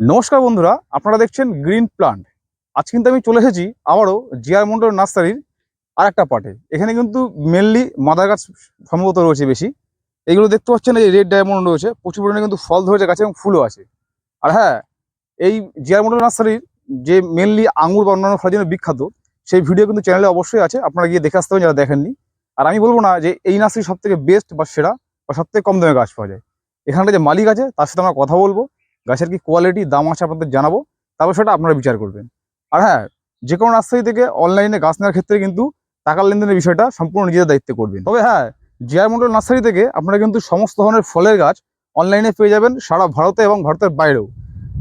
নমস্কার বন্ধুরা, আপনারা দেখছেন গ্রিন প্লান্ট আজ কিন্তু আমি চলে এসেছি আবারও জিআর মন্ডল নার্সারির আর একটা পার্টে এখানে কিন্তু মেনলি মাদার গাছ সম্ভবত রয়েছে বেশি। এগুলো দেখতে পাচ্ছেন এই রেড ডায়মন্ড রয়েছে, প্রচুর পরিমাণে কিন্তু ফল ধরেছে, গাছে এবং ফুলও আছে। আর হ্যাঁ এই জিআর মন্ডল নার্সারির যে মেনলি আঙুর বা অন্যান্য ফলের জন্য বিখ্যাত, সেই ভিডিও কিন্তু চ্যানেলে অবশ্যই আছে, আপনারা গিয়ে দেখে আসতে পারেন যারা দেখেননি। আর আমি বলব না যে এই নার্সারি সব থেকে বেস্ট বা সেরা বা সব থেকে কম দামে গাছ পাওয়া যায়। এখানটা যে মালিক আছে, তার সাথে আমরা কথা বলব। গাছের কি কোয়ালিটি দাম আছে আপনাদের জানাব তারপর সেটা আপনারা বিচার করবেন। আর হ্যাঁ যে কোনো নার্সারি থেকে অনলাইনে গাছ নেওয়ার ক্ষেত্রে কিন্তু টাকার লেনদেনের বিষয়টা সম্পূর্ণ নিজেদের দায়িত্বে করবেন। তবে হ্যাঁ জিআর মন্ডল নার্সারি থেকে আপনারা কিন্তু সমস্ত ধরনের ফলের গাছ অনলাইনে পেয়ে যাবেন সারা ভারতে এবং ভারতের বাইরেও।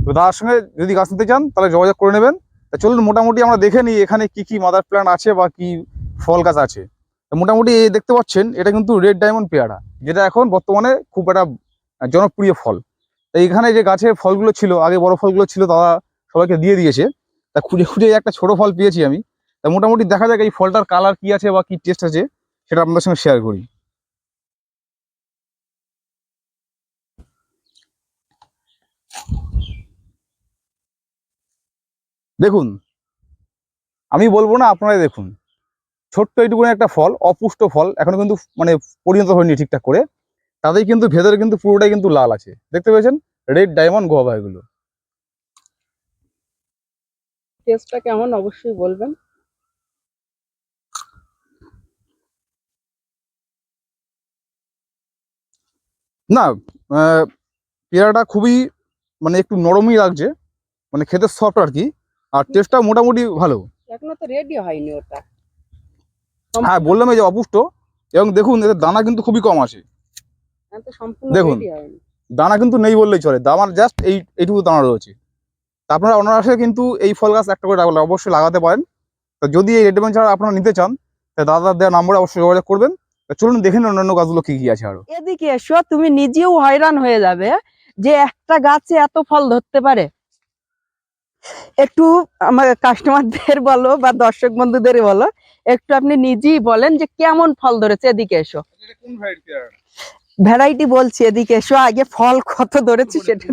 তো তার সঙ্গে যদি গাছ নিতে চান, তাহলে যোগাযোগ করে নেবেন। তা চলুন মোটামুটি আমরা দেখে নিই এখানে কি কি মাদার প্ল্যান্ট আছে বা কি ফল গাছ আছে। মোটামুটি দেখতে পাচ্ছেন, এটা কিন্তু রেড ডায়মন্ড পেয়ারা, যেটা এখন বর্তমানে খুব একটা জনপ্রিয় ফল। এইখানে যে গাছের ফলগুলো ছিল, আগে বড় ফলগুলো ছিল, তারা সবাইকে দিয়ে দিয়েছে। তা খুঁজে খুঁজে একটা ছোট ফল পেয়েছি আমি। তা মোটামুটি দেখা যাক এই ফলটার কালার কি আছে বা কি টেস্ট আছে, সেটা আপনাদের সঙ্গে শেয়ার করি। দেখুন, আমি বলব না আপনারাই দেখুন। ছোট্ট এইটুকুনি একটা ফল, অপুষ্ট ফল, এখনও কিন্তু মানে পরিণত হয়নি ঠিকঠাক করে। তাতেই কিন্তু ভেতরে কিন্তু পুরোটাই কিন্তু লাল আছে। দেখতে পেয়েছেন? রেড ডায়মন্ড গোয়াবা এগুলো। টেস্টটা কেমন অবশ্যই বলবেন। না পেয়ারাটা খুবই মানে একটু নরমই লাগছে মানে খেতে সফট আর কি আর টেস্টটা মোটামুটি ভালো। এখনও তো রেডি হয়নি ওটা। হ্যাঁ বললাম এই যে অপুষ্ট এবং দেখুন এদের দানা কিন্তু খুবই কম আসে সম্পূর্ণ দেখুন। দানা কিন্তু নেই বললেই চলে। দামার জাস্ট এই এইটুকু দানা রয়েছে। তা আপনারা অনারাসে কিন্তু এই ফল গাছ একটা করে লাগালে অবশ্যই লাগাতে পারেন। তো যদি এই রেডমেন্ট ছাড়া আপনারা নিতে চান তা দাদার দেওয়া নম্বরে অবশ্যই যোগাযোগ করবেন। তা চলুন দেখেন অন্যান্য গাছগুলো কি কি আছে আরও। এদিকে এসো তুমি নিজেও হয়রান হয়ে যাবে যে একটা গাছে এত ফল ধরতে পারে। একটু আমার কাস্টমারদের বলো বা দর্শক বন্ধুদের বলো একটু আপনি নিজেই বলেন যে কেমন ফল ধরেছে এদিকে এসো। ভ্যারাইটি বলছি এদিকে এসো আগে ফল কত ধরেছে সেটা।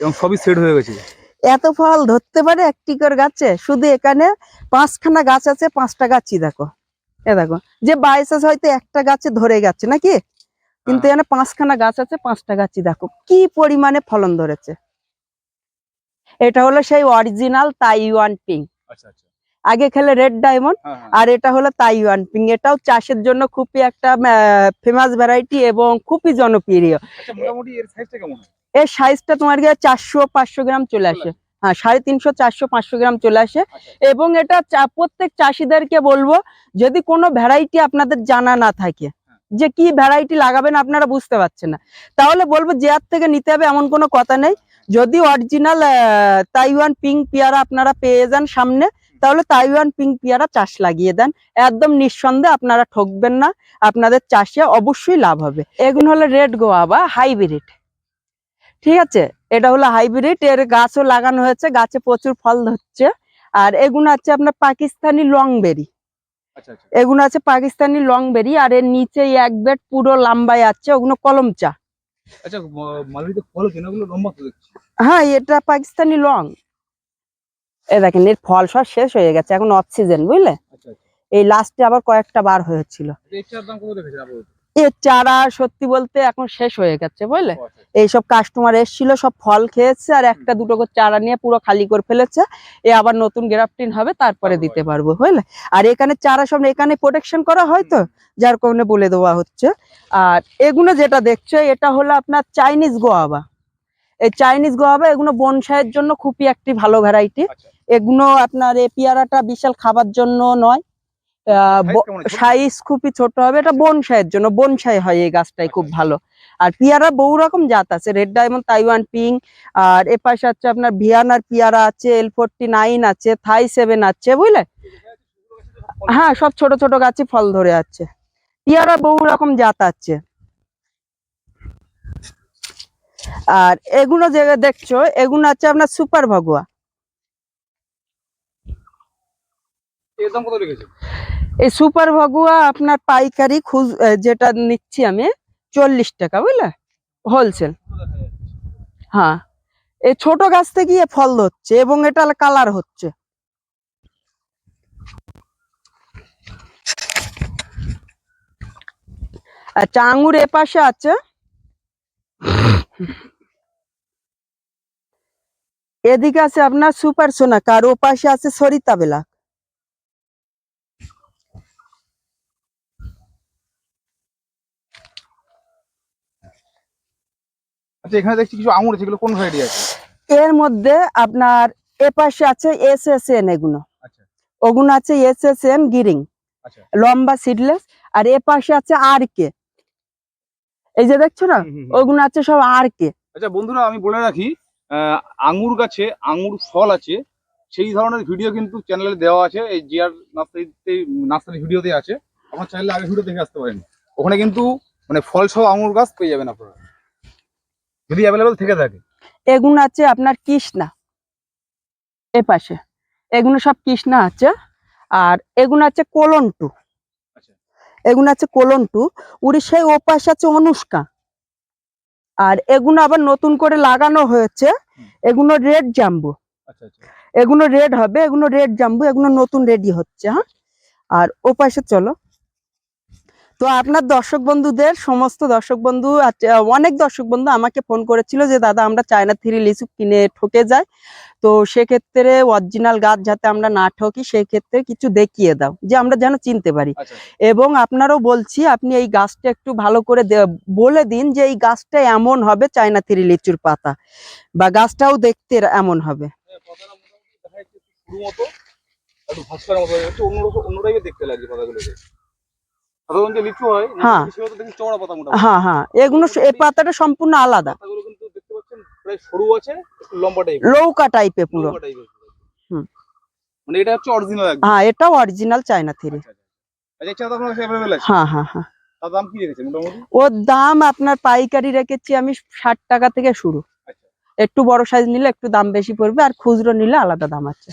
এবং সবই সেট হয়ে গেছে। এত ফল ধরতে পারে একটি করে গাছে? শুধু এখানে পাঁচখানা গাছ আছে পাঁচটা গাছই দেখো। এ দেখো যে আছে হয়তো একটা গাছে ধরে গেছে নাকি? কিন্তু হ্যাঁ। এখানে পাঁচখানা গাছ আছে পাঁচটা গাছই দেখো। কি পরিমাণে ফলন ধরেছে? এটা হলো সেই অরিজিনাল তাইওয়ান পিং আচ্ছা আচ্ছা। আগে খেলে রেড ডায়মন্ড হ্যাঁ হ্যাঁ। আর এটা হলো তাইওয়ান পিং। এটাও চাষের জন্য খুবই একটা ফেমাস ভ্যারাইটি এবং খুবই জনপ্রিয়। আচ্ছা এর সাইজটা হয়? তোমার গিয়ে চারশো পাঁচশো গ্রাম চলে আসে। হ্যাঁ সাড়ে তিনশো চারশো পাঁচশো গ্রাম চলে আসে। আচ্ছা। এবং এটা প্রত্যেক চাষিদেরকে বলব যদি কোনো ভ্যারাইটি আপনাদের জানা না থাকে যে কি ভ্যারাইটি লাগাবেন আপনারা বুঝতে পারছেন না। তাহলে বলব যে আর থেকে নিতে হবে এমন কোনো কথা নেই। যদি অরিজিনাল তাইওয়ান পিঙ্ক পেয়ারা আপনারা পেয়ে যান সামনে তাহলে তাইওয়ান পিঙ্ক পেয়ারা চাষ লাগিয়ে দেন। একদম নিঃসন্দেহে আপনারা ঠকবেন না আপনাদের চাষে অবশ্যই লাভ হবে। এগুলো হলো রেড গোয়া বা হাইব্রিড ঠিক আছে? এটা হলো হাইব্রিড এর গাছও লাগানো হয়েছে গাছে প্রচুর ফল ধরছে। আর এগুলো আছে আপনার পাকিস্তানি লং বেরি আচ্ছা আচ্ছা। এগুলো আছে পাকিস্তানি লং বেরি আর এর নিচে এক বেড পুরো লম্বায় আছে ওগুলো কলম চা আচ্ছা ফল লম্বা হ্যাঁ এটা পাকিস্তানি লং এ দেখেন এর ফল সব শেষ হয়ে গেছে এখন অফ সিজন বুঝলে? আচ্ছা আচ্ছা। এই লাস্টে আবার কয়েকটা বার হয়েছিল এর চারা সত্যি বলতে এখন শেষ হয়ে গেছে বুঝলে? এইসব কাস্টমার এসেছিল সব ফল খেয়েছে আর একটা দুটো করে চারা নিয়ে পুরো খালি করে ফেলেছে। এ আবার নতুন গ্রাফটিন হবে তারপরে। দিতে পারব বুঝলে? আর এখানে চারা সব এখানে প্রোটেকশন করা হয় তো? যার কারণে বলে দেওয়া হচ্ছে। আর এগুলো যেটা দেখছ এটা হলো আপনার চাইনিজ গোয়াবা এই চাইনিজ গোয়াবা এগুলো বনসাইয়ের জন্য খুবই একটি ভালো ভ্যারাইটি এগুলো আপনার এই পেয়ারাটা বিশাল খাবার জন্য নয়। সাইজ খুবই ছোট হবে। এটা বনসাইয়ের জন্য বনসাই হয় এই গাছটাই খুব আচ্ছা। ভালো। আর পেয়ারা বহু রকম জাত আছে রেড ডায়মন্ড তাইওয়ান পিং আর এ পাশে আছে আপনার ভিয়ানার পেয়ারা আছে এল ফোরটি নাইন আছে থাই সেভেন আছে বুঝলে? হ্যাঁ সব ছোট ছোট গাছে ফল ধরে আছে। পেয়ারা বহু রকম জাত আছে। আর এগুলো যে দেখছ এগুলো আছে আপনার সুপার ভগুয়া। এই সুপার ভগুয়া আপনার পাইকারি আহ, যেটা নিচ্ছি আমি চল্লিশ টাকা বুঝলে? হোলসেল হ্যাঁ। এই ছোট গাছ থেকে ফল ধরছে এবং এটা কালার হচ্ছে। আচ্ছা আঙুর এ পাশে আছে। এদিকে আছে আপনার সুপার সোনাক আর ও পাশে আছে সরিতা বেলা। আচ্ছা এখানে দেখছি কিছু আঙুর আছে এগুলো কোন ভ্যারাইটি আছে? এর মধ্যে আপনার এ পাশে আছে এস এস এন এগুলো। আচ্ছা। ওগুলো আছে এস এস এন গিরিং আচ্ছা। লম্বা সিডলেস আর এ পাশে আছে আর কে এই যে দেখছ না। ওগুলো আছে সব আর কে আচ্ছা বন্ধুরা আমি বলে রাখি আঙুর গাছে আঙুর ফল আছে সেই ধরনের ভিডিও কিন্তু চ্যানেলে দেওয়া আছে এই জিআর নার্সারিতে নার্সারি ভিডিওতে আছে। আপনার চাইলে আগে ভিডিও দেখে আসতে পারেন। ওখানে কিন্তু মানে ফল সহ আঙুর গাছ পেয়ে যাবেন আপনারা। যদি অ্যাভেলেবেল থেকে থাকে। এগুলো আছে আপনার কৃষ্ণা। এ পাশে। এগুলো সব কৃষ্ণা আছে। আর এগুলো আছে কোলন টু আচ্ছা। এগুলো আছে কোলন টু উড়িষ্যায় ও পাশে আছে অনুষ্কা। আর এগুলো আবার নতুন করে লাগানো হয়েছে। এগুলো রেড জাম্বু এগুলো রেড হবে এগুলো রেড জাম্বু এগুলো নতুন রেডি হচ্ছে হ্যাঁ। আর ও পাশে চলো। তো আপনার দর্শক বন্ধুদের সমস্ত দর্শক বন্ধু অনেক দর্শক বন্ধু আমাকে ফোন করেছিল যে দাদা আমরা চায়না থ্রি লিচু কিনে ঠকে যাই। তো সেক্ষেত্রে অরিজিনাল গাছ যাতে আমরা না ঠকি সেক্ষেত্রে কিছু দেখিয়ে দাও যে আমরা যেন চিনতে পারি। আচ্ছা। এবং আপনারও বলছি আপনি এই গাছটা একটু ভালো করে বলে দিন যে এই গাছটা এমন হবে চায়না থ্রি লিচুর পাতা বা গাছটাও দেখতে এমন হবে। হ্যাঁ, একটু অন্যরকম অন্য দেখতে লাগছে পাতাগুলোকে। হয় হ্যাঁ। হ্যাঁ এগুলো এই পাতাটা সম্পূর্ণ আলাদা। পাতাগুলো কিন্তু দেখতে পাচ্ছেন প্রায় সরু আছে লম্বা টাইপের লৌকা টাইপের পুরো। হুম। মানে এটা হচ্ছে অরিজিনাল একদম। হ্যাঁ অরিজিনাল চায়না থ্রি আচ্ছা আচ্ছা। আচ্ছা আপনার কাছে অ্যাভেলেবেল আছে। হ্যাঁ হ্যাঁ হ্যাঁ। তার দাম কি রেখেছে মোটামুটি? ওর দাম আপনার পাইকারি রেখেছি আমি ষাট টাকা থেকে শুরু। একটু বড় সাইজ নিলে একটু দাম বেশি পড়বে আর খুচরো নিলে আলাদা দাম আছে।